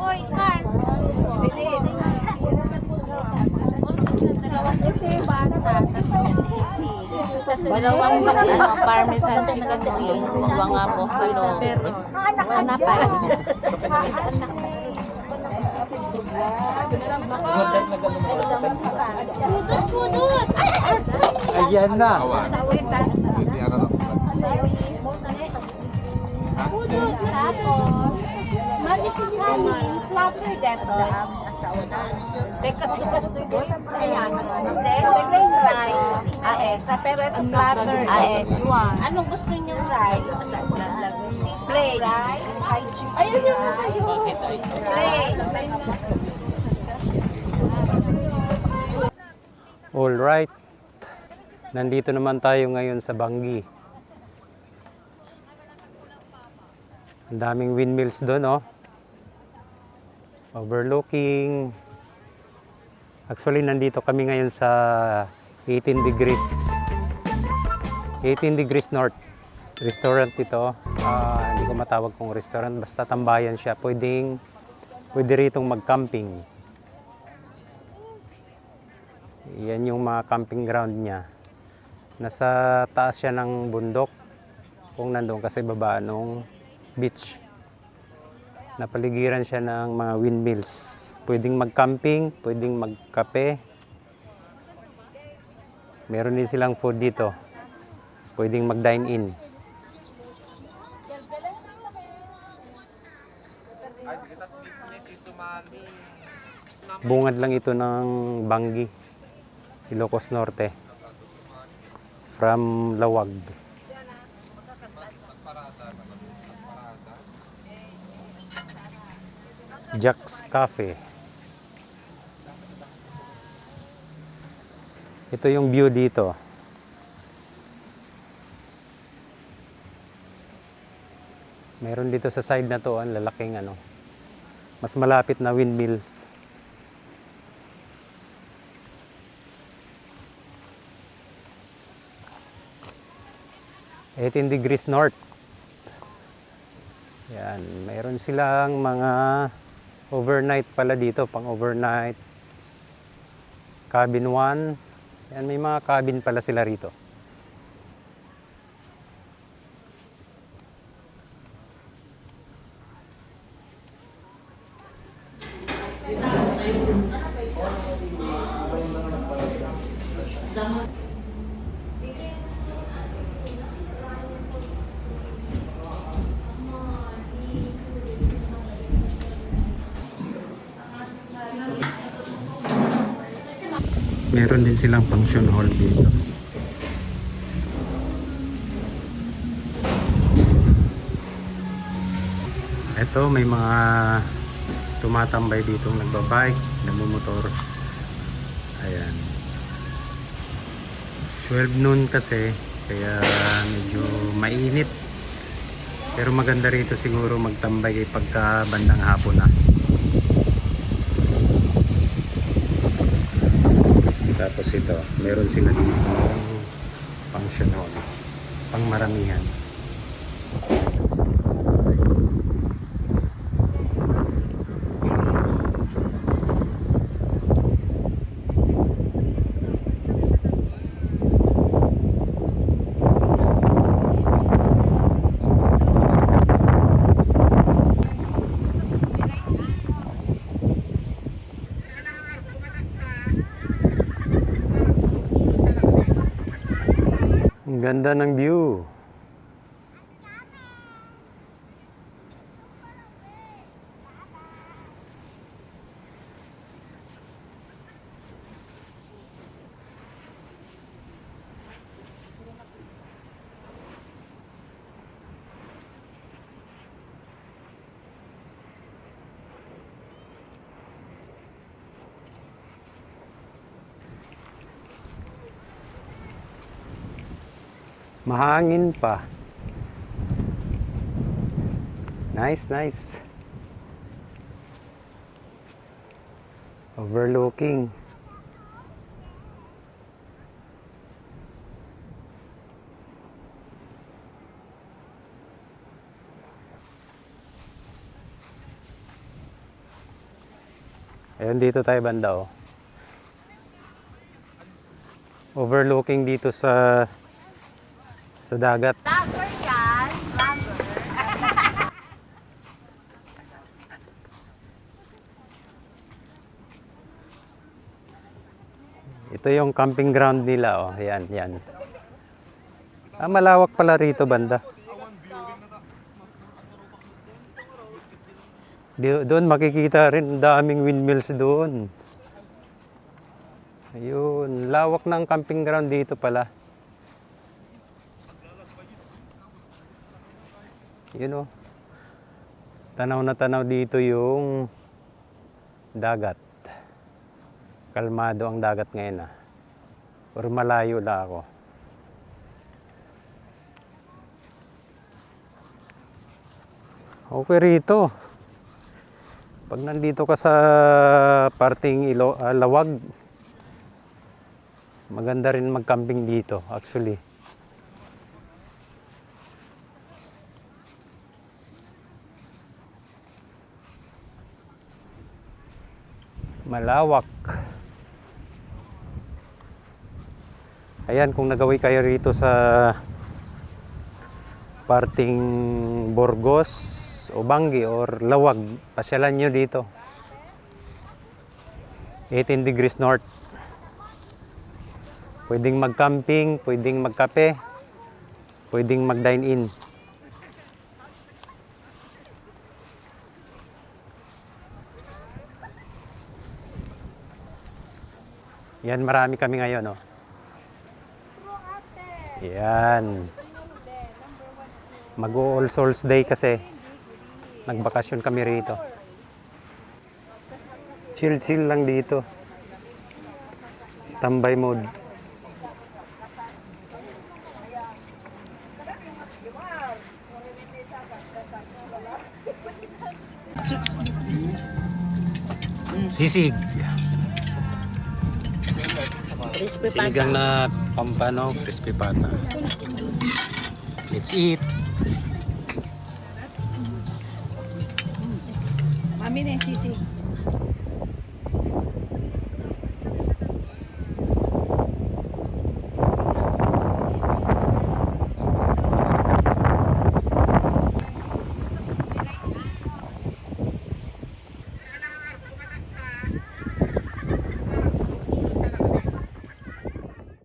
Hoy, Carl. Bilis. Dalawang ano, parmesan chicken wings, mga buffalo. Ano pa? Pudot, pudot! Ay, ay, ay! Ayan na. Pudot! Tapos, that dam. Tekas tekas to go. Ayan. Then, rice. Ah, eh, sa pero ito platter. Ah, eh, Anong gusto niyo rice? Plain. Ayun yung sa'yo. Plain. All right. Nandito naman tayo ngayon sa Bangi. Ang daming windmills doon, oh. Overlooking. Actually, nandito kami ngayon sa 18 degrees. 18 degrees north. Restaurant ito. Ah, hindi ko matawag kung restaurant. Basta tambayan siya. Pwedeng, pwede ritong mag-camping. Yan yung mga camping ground niya. Nasa taas siya ng bundok. Kung nandun kasi baba nung beach. Napaligiran siya ng mga windmills. Pwedeng mag-camping, pwedeng magkape. Meron din silang food dito. Pwedeng mag-dine in. Bungad lang ito ng Bangi, Ilocos Norte. From Lawag. Jack's Cafe. Ito yung view dito. Meron dito sa side na to, ang lalaking ano. Mas malapit na windmills. Eighteen degrees north. Yan, mayroon silang mga overnight pala dito, pang overnight. Cabin 1. Yan, may mga cabin pala sila rito. Meron din silang function hall dito. Ito may mga tumatambay dito nagbabike, nagmumotor. Ayan. 12 noon kasi kaya medyo mainit. Pero maganda rito siguro magtambay pagka bandang hapon na. Tapos ito, meron sila dito ng function hall. Pang maramihan. Ganda ng view. Mahangin pa. Nice, nice. Overlooking. Ayun, dito tayo banda, oh. Overlooking dito sa sa dagat. Vlogger yan. Vlogger. Ito yung camping ground nila, oh. Yan, yan. Ah, malawak pala rito banda. Doon makikita rin daming windmills doon. Ayun, lawak ng camping ground dito pala. Yun oh. Tanaw na tanaw dito yung dagat. Kalmado ang dagat ngayon ah. Or malayo na ako. Okay rito. Pag nandito ka sa parting ilo, ah, lawag, maganda rin mag-camping dito actually. Malawak. Ayan, kung nagaway kayo rito sa parting Burgos o Bangi or Lawag, pasyalan nyo dito. 18 degrees north. Pwedeng mag-camping, pwedeng magkape, pwedeng mag-dine in. Yan, marami kami ngayon, oh. Yan. Mag-All Souls Day kasi. Nagbakasyon kami rito. Chill-chill lang dito. Tambay mode. Sisig. Crispy Sinigang na pampano, crispy pata. Let's eat. Mami na sisig.